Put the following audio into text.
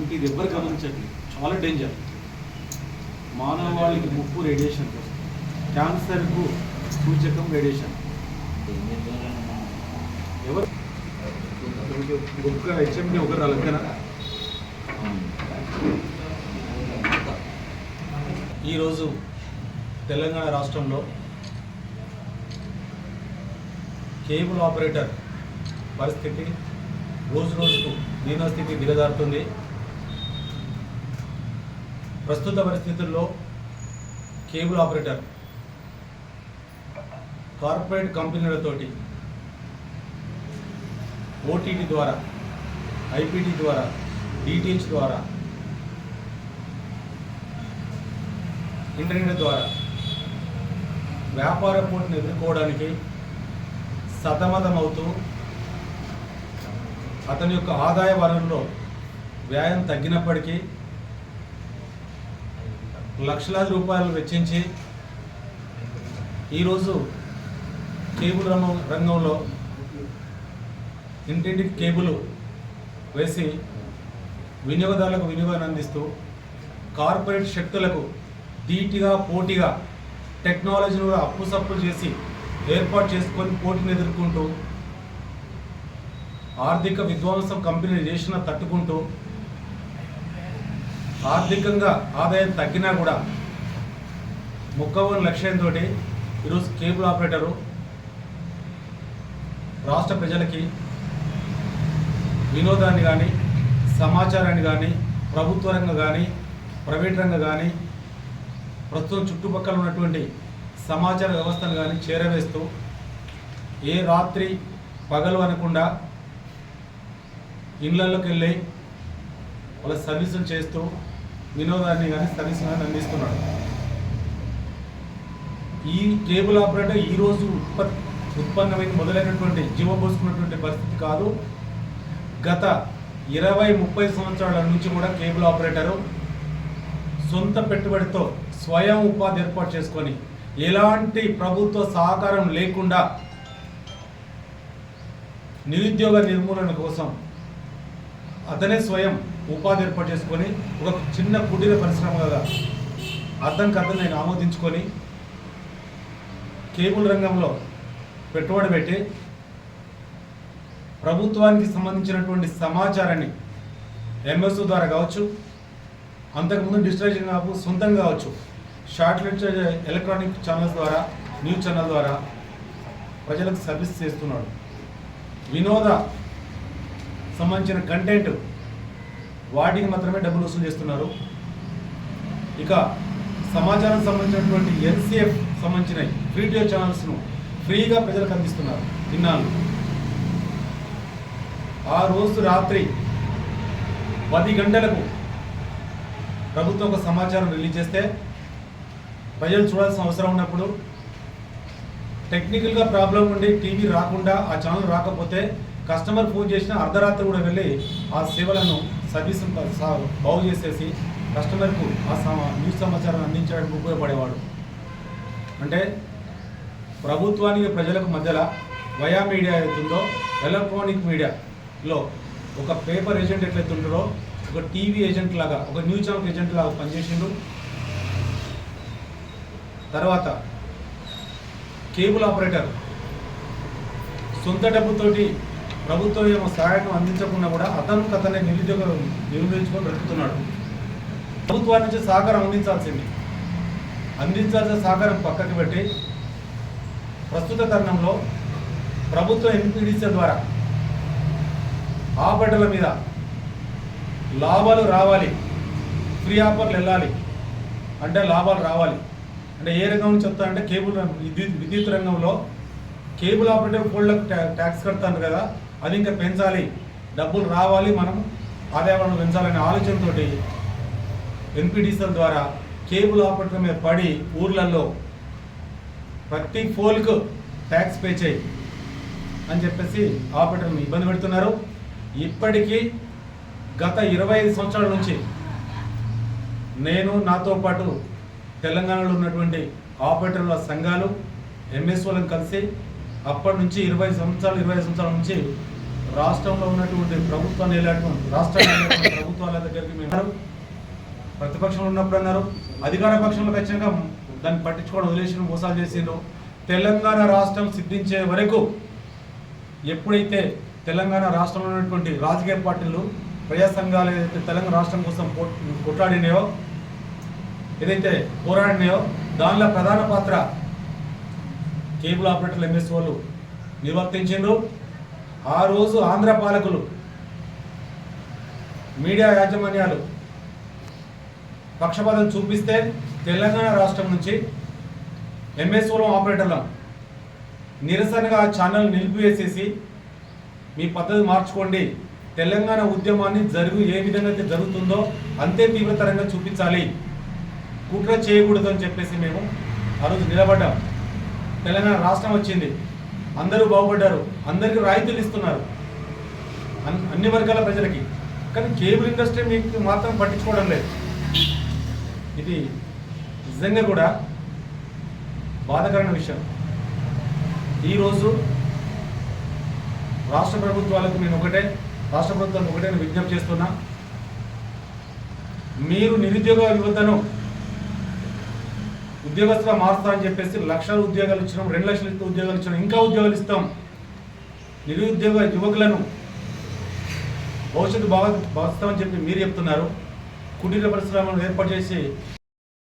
ఇంకా ఇది ఎవ్వరు గమనించండి. చాలా డేంజర్ మానవ వాళ్ళకి ముప్పు రేడియేషన్ క్యాన్సర్కు సూచకం రేడియేషన్ ఎవరు? ఒక్క హెచ్ఎండి ఒకరు రాలేకనా ఈరోజు తెలంగాణ రాష్ట్రంలో కేబుల్ ఆపరేటర్ పరిస్థితి రోజు రోజుకు దీనస్థితి దిగజారుతుంది. ప్రస్తుత పరిస్థితుల్లో కేబుల్ ఆపరేటర్ కార్పొరేట్ కంపెనీలతోటి ఓటీటీ ద్వారా ఐపీటీ ద్వారా డిటిహెచ్ ద్వారా ఇంటర్నెట్ ద్వారా వ్యాపార పోటీని ఎదుర్కోవడానికి సతమతమవుతూ అతని యొక్క ఆదాయ వనరులో వ్యయం తగ్గినప్పటికీ లక్షలాది రూపాయలు వెచ్చించి ఈరోజు కేబుల్ రంగం రంగంలో ఇంటింటికి కేబుల్ వేసి వినియోగదారులకు వినియోగాన్ని అందిస్తూ కార్పొరేట్ శక్తులకు ధీటిగా పోటీగా టెక్నాలజీని కూడా అప్పు చేసి ఏర్పాటు చేసుకొని పోటీని ఎదుర్కొంటూ ఆర్థిక విధ్వంసం కంపెనీ చేసిన తట్టుకుంటూ ఆర్థికంగా ఆదాయం తగ్గినా కూడా ముక్కవని లక్ష్యంతో ఈరోజు కేబుల్ ఆపరేటరు రాష్ట్ర ప్రజలకి వినోదాన్ని కానీ సమాచారాన్ని కానీ ప్రభుత్వ రంగం కానీ ప్రైవేట్ రంగం కానీ ప్రస్తుతం చుట్టుపక్కల ఉన్నటువంటి సమాచార వ్యవస్థను కానీ చేరవేస్తూ ఏ రాత్రి పగలు అనకుండా ఇళ్ళల్లోకి వెళ్ళి వాళ్ళ సర్వీసులు చేస్తూ వినోదాన్ని కానీ సర్వీసులు కానీ అందిస్తున్నాడు. ఈ కేబుల్ ఆపరేటర్ ఈరోజు ఉత్పత్ ఉత్పన్నమైన మొదలైనటువంటి జీవం పోసుకున్నటువంటి పరిస్థితి కాదు. గత ఇరవై ముప్పై సంవత్సరాల నుంచి కూడా కేబుల్ ఆపరేటరు సొంత పెట్టుబడితో స్వయం ఉపాధి ఏర్పాటు చేసుకొని ఎలాంటి ప్రభుత్వ సహకారం లేకుండా నిరుద్యోగ నిర్మూలన కోసం అతనే స్వయం ఉపాధి ఏర్పాటు చేసుకొని ఒక చిన్న కుటీర పరిశ్రమగా అర్థంకి అర్థం నేను ఆమోదించుకొని కేబుల్ రంగంలో పెట్టుబడి పెట్టి ప్రభుత్వానికి సంబంధించినటువంటి సమాచారాన్ని ఎంఎస్ ద్వారా కావచ్చు అంతకుముందు డిజిటలైజేషన్ కాపు సొంతంగా కావచ్చు షార్ట్లెట్ ఎలక్ట్రానిక్ ఛానల్స్ ద్వారా న్యూస్ ఛానల్ ద్వారా ప్రజలకు సర్వీస్ చేస్తున్నాడు. వినోద సంబంధించిన కంటెంట్ వాటికి మాత్రమే డబ్బులు వసూలు చేస్తున్నారు. ఇక సమాచారం సంబంధించినటువంటి ఎన్సీఎఫ్ సంబంధించిన వీడియో ఛానల్స్ను ఫ్రీగా ప్రజలకు అందిస్తున్నారు. ఇన్నాళ్ళు. ఆ రోజు రాత్రి పది గంటలకు ప్రభుత్వం ఒక సమాచారం రిలీజ్ చేస్తే ప్రజలు చూడాల్సిన అవసరం ఉన్నప్పుడు టెక్నికల్గా ప్రాబ్లం ఉండి టీవీ రాకుండా ఆ ఛానల్ రాకపోతే కస్టమర్ ఫోన్ చేసిన అర్ధరాత్రి కూడా వెళ్ళి ఆ సేవలను సర్వీస్ బాగు చేసేసి కస్టమర్కు ఆ సమ న్యూస్ సమాచారాన్ని అందించడానికి ఉపయోగపడేవాడు. అంటే ప్రభుత్వానికి ప్రజలకు మధ్యలో వయా మీడియా అవుతుందో ఎలక్ట్రానిక్ మీడియాలో ఒక పేపర్ ఏజెంట్ ఎట్లయితుంటారో ఒక టీవీ ఏజెంట్ లాగా ఒక న్యూస్ ఛానల్ ఏజెంట్ లాగా పనిచేసిండు. తర్వాత కేబుల్ ఆపరేటర్ సొంత డబ్బుతోటి ప్రభుత్వం ఏమో సహాయం అందించకుండా కూడా అతను అతనే నిరుద్యోగ నిర్వహించుకొని బ్రతుకుతున్నాడు. ప్రభుత్వాన్ని నుంచి సహకారం అందించాల్సింది. అందించాల్సిన సహకారం పక్కకి పెట్టి ప్రస్తుత తరుణంలో ప్రభుత్వ ఎన్పిడిసి ద్వారా ఆపరేటర్ల మీద లాభాలు రావాలి. ఫ్రీ ఆఫర్లు వెళ్ళాలి. అంటే లాభాలు రావాలి. అంటే ఏ రంగం చెప్తా అంటే కేబుల్ విద్యుత్ విద్యుత్ రంగంలో కేబుల్ ఆపరేటర్ ఫోల్డ్లకు ట్యాక్స్ కడతాను కదా. అది ఇంకా పెంచాలి. డబ్బులు రావాలి మనం ఆదాయాలను పెంచాలనే ఆలోచనతోటి ఎన్పిడిసిల ద్వారా కేబుల్ ఆపరేటర్ మీద పడి ఊర్లలో ప్రతి ఫోల్కు ట్యాక్స్ పే చేయి అని చెప్పేసి ఆపరేటర్ని ఇబ్బంది పెడుతున్నారు. ఇప్పటికీ గత ఇరవై ఐదు సంవత్సరాల నుంచి నేను నాతో పాటు తెలంగాణలో ఉన్నటువంటి ఆపరేటర్ల సంఘాలు ఎంఎస్ఓలను కలిసి అప్పటి నుంచి ఇరవై సంవత్సరాలు ఇరవై సంవత్సరాల నుంచి రాష్ట్రంలో ఉన్నటువంటి ప్రభుత్వాన్ని వెళ్ళేటువంటి రాష్ట్రంలో ఉన్నటువంటి ప్రభుత్వాల దగ్గరికి మేము ప్రతిపక్షంలో ఉన్నప్పుడు అన్నారు అధికార పక్షంలో ఖచ్చితంగా దాన్ని పట్టించుకోవడం వదిలేసిన మోసాలు చేసిండ్రు. తెలంగాణ రాష్ట్రం సిద్ధించే వరకు ఎప్పుడైతే తెలంగాణ రాష్ట్రంలో ఉన్నటువంటి రాజకీయ పార్టీలు ప్రజా సంఘాలు ఏదైతే తెలంగాణ రాష్ట్రం కోసం కొట్లాడినాయో ఏదైతే పోరాడినాయో దానిలో ప్రధాన పాత్ర కేబుల్ ఆపరేటర్లు ఎంఎస్ వాళ్ళు నిర్వర్తించిండ్రు. ఆ రోజు ఆంధ్ర పాలకులు మీడియా యాజమాన్యాలు పక్షపాతం చూపిస్తే తెలంగాణ రాష్ట్రం నుంచి ఎంఎస్ఓలో ఆపరేటర్ల నిరసనగా ఆ ఛానల్ నిలిపివేసేసి మీ పద్ధతి మార్చుకోండి. తెలంగాణ ఉద్యమాన్ని జరుగు ఏ విధంగా అయితే జరుగుతుందో అంతే తీవ్రతరంగా చూపించాలి. కుట్ర చేయకూడదు అని చెప్పేసి మేము ఆ రోజు నిలబడ్డాం. తెలంగాణ రాష్ట్రం వచ్చింది. అందరూ బాగుపడ్డారు. అందరికీ రాయితీలు ఇస్తున్నారు. అన్- అన్ని వర్గాల ప్రజలకి. కానీ కేబుల్ ఇండస్ట్రీ మీకు మాత్రం పట్టించుకోవడం లేదు. ఇది నిజంగా కూడా బాధాకరమైన విషయం. ఈరోజు రాష్ట్ర ప్రభుత్వాలకు నేను ఒకటే రాష్ట్ర ప్రభుత్వం ఒకటే విజ్ఞప్తి చేస్తున్నా. మీరు నిరుద్యోగ యువతను ఉద్యోగస్తుగా మారుస్తా అని చెప్పేసి లక్షల ఉద్యోగాలు ఇచ్చినాం రెండు లక్షల ఉద్యోగాలు ఇచ్చినాం ఇంకా ఉద్యోగాలు ఇస్తాం. నిరుద్యోగ యువకులను భవిష్యత్తు బాగా భావిస్తామని చెప్పి మీరు చెప్తున్నారు. కుటీర పరిశ్రమలను ఏర్పాటు చేసి